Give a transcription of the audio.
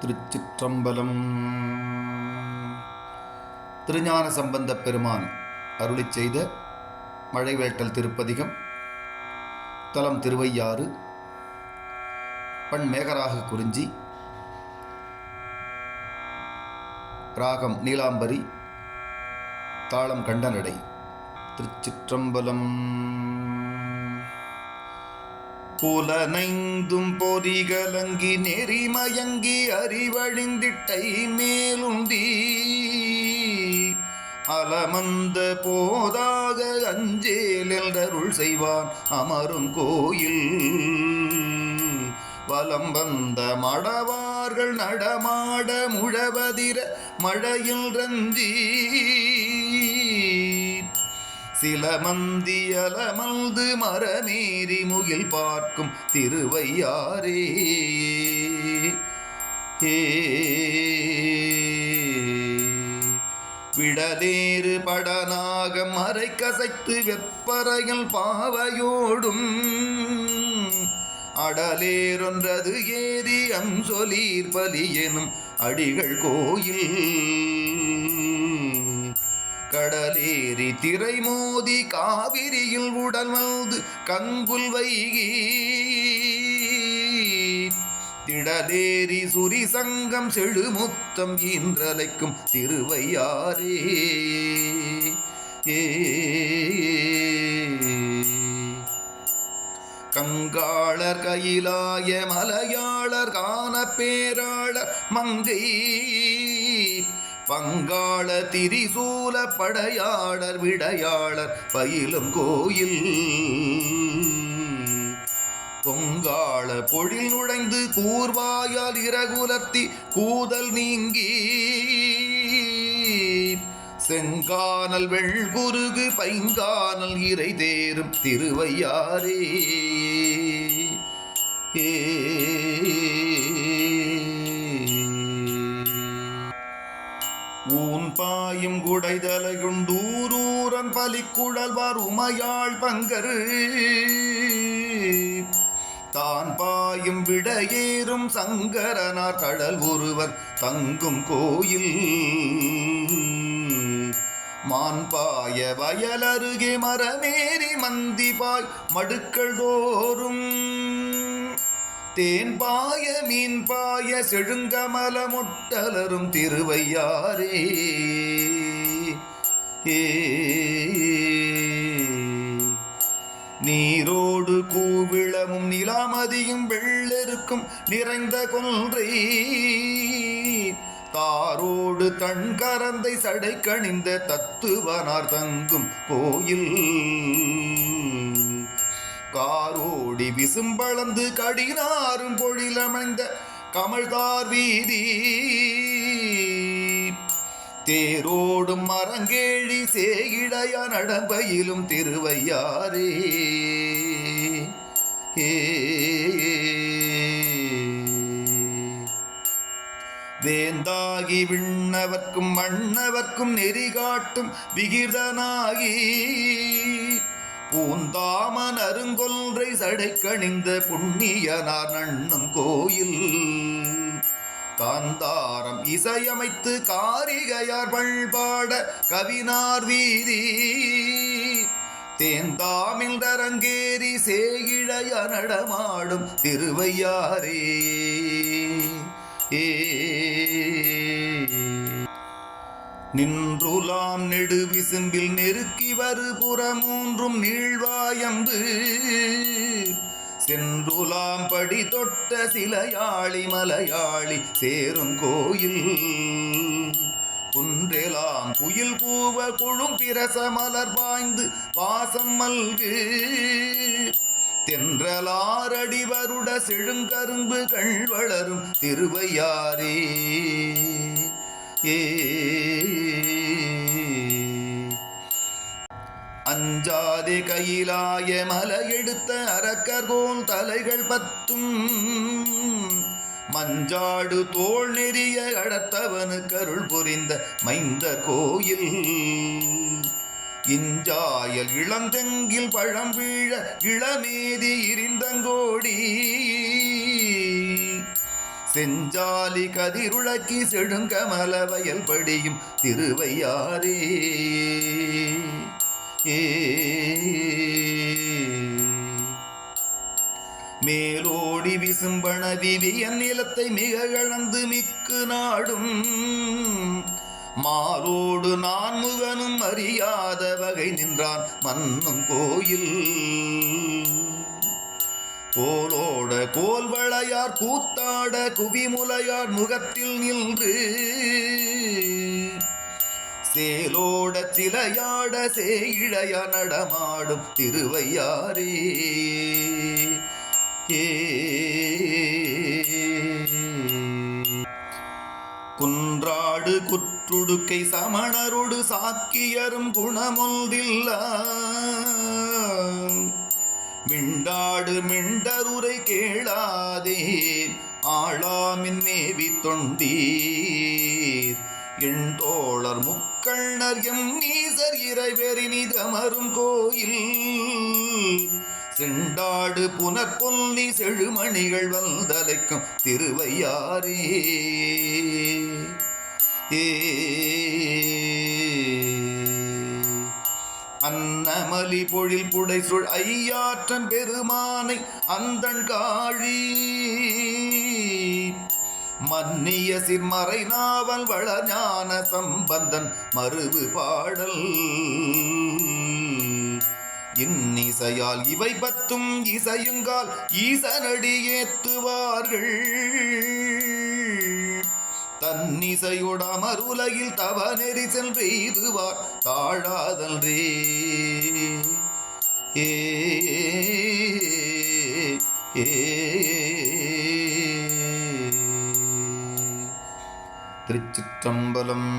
திருச்சிற்றம்பலம். திருஞான சம்பந்தப் பெருமான் அருளி செய்த மழைவேட்டல் திருப்பதிகம் தலம் திருவையாறு பண் மேகராக குறிஞ்சி ராகம் நீலாம்பரி தாளம் கண்டனடை திருச்சிற்றம்பலம். புலனைந்தும் பொறிகலங்கி நெறிமயங்கி அறிவழிந்திட்டை மேலுந்தி அலமந்த போதாக அஞ்சேல் என்றருள் செய்வான் அமரும் கோயில். வலம் வந்த மடவார்கள் நடமாட முழவதிர மழையில் ரஞ்சி சில மந்தியலமல்து மரமேறி முகில் பார்க்கும் திருவையாரே விடதேறு படனாக மறை கசைத்து வெப்பறையில் பாவையோடும் அடலேரொன்றது ஏறி அம்சொலீர் பலி எனும் அடிகள் கோயில். கடலேறி திரை மோதி காவிரியில் உடல் வந்து கங்குல் வைகி. திடலேரி சுரி சங்கம் செழுமுத்தம் ஈன்றலைக்கும் திருவையாரே கங்காளர் கையிலாய மலையாளர் காண பேராளர் மங்கை. பங்காள திரிசூல படையாளர் விடையாளர் பயிலும் கோயில். பொங்காள பொழில் நுழைந்து கூர்வாயால் இரகுலர்த்தி கூதல் நீங்கி. செங்கானல் வெள்குருகு பைங்கானல் இறை தேரும் திருவையாரே ஏ ஊன் குடைதலையுண்டூரூரன் பலிக்குழல்வார் உமையாள் பங்கரு. தான் பாயும் விடையேறும் சங்கரனார் கடல் ஒருவர் தங்கும் கோயில். மான்பாய வயலருகே மரமேறி மந்திபாய் மடுக்கள் தோறும். தேன் பாய மீன் பாய செழுங்கமல முட்டலரும் திருவையாரே நீரோடு கூவிளமும் நிலாமதியும் வெள்ளெருக்கும் நிறைந்த கொன்றை. தாரோடு தன் கரந்தை சடை கணிந்த தத்துவனார் தங்கும் கோயில். காரோடி விசும்பளந்து கடினாரும் பொழிலமைந்த கமழ்தார் வீதி. தேரோடும் மரங்கேழி சேகிடையா நடம்பையிலும் திருவையாரே வேந்தாகி விண்ணவர்க்கும் மன்னவர்க்கும் நெறிகாட்டும் விகிதனாகி பூந்தாமன் அருங்கொன்றை சடைக்கணிந்த புண்ணியனார் நண்ணும் கோயில். காந்தாரம் இசையமைத்து காரிகையார் பண்பாட கவினார் வீதி. தேந்தாமில் தரங்கேறி சேகிழைய நடமாடும் திருவையாரே ஏ. நின்றுலாம் நெடு விசும்பில் நெருக்கி வரு புறமூன்றும் நீழ்வாயம்பு சென்றுலாம்படி தொட்ட சிலையாளி மலையாளி சேரும் கோயில். குன்றெலாம் குயில் கூவ குழும் பிரச மலர் பாய்ந்து வாசம் மல்கு. தென்றலாரடி வருட செழுங்கரும்பு கள் வளரும் திருவையாரே ஏ அஞ்சாதி கையிலாய மலையெடுத்த அரக்கர்கோன் தலைகள் பத்தும். மஞ்சாடு தோல் நெறிய அடத்தவனு கருள் புரிந்த மைந்த கோயில். இஞ்சாயல் இளந்தெங்கில் பழம் வீழ இளமேதி இருந்தங்கோடி. செஞ்சாலி கதிருளக்கி செடுங்கமல வயல் படியும் திருவையாரே விசும்பண விவியன் நிலத்தை மிக இழந்து மிக்கு நாடும். மாலோடு நான் முகனும் அறியாத வகை நின்றான் மன்னும் கோயில். கோலோட கோல்வளையார் கூத்தாட குவிமுலையார் முகத்தில் நின்று. சேலோட சிலையாட சேயிழையா நடமாடும் திருவையாரே குன்றாடு குற்றுடுக்கை சமணரோடு சாக்கியரும் குணமொன்றில்ல மிண்டாடு மிண்டருரை கேளாதே. ஆளாமின் மேவி தொண்டீர். எண்டோளர் முக்கண்ணர் எம் நீசர் இறைவெறினிதமரும் கோயில். செண்டாடு புனற்பொல்லி செழுமணிகள் வந்தலைக்கும் திருவையாரே ஏ. அன்னமலி பொழில் புடை சுழ் ஐயாற்றன் பெருமானை அந்தன் காழி. மன்னிய சிற்மறை நாவல் வளஞான சம்பந்தன் மறுவு பாடல். இன்னிசையால் இவை பத்தும் இசையுங்கால் ஈசனடி ஏத்துவார்கள். தன்னிசையோட அமருலகில் தவ நெறி சென்று எய்துவார் தாழாதல்ரே ஏ. திருச்சிற்றம்பலம்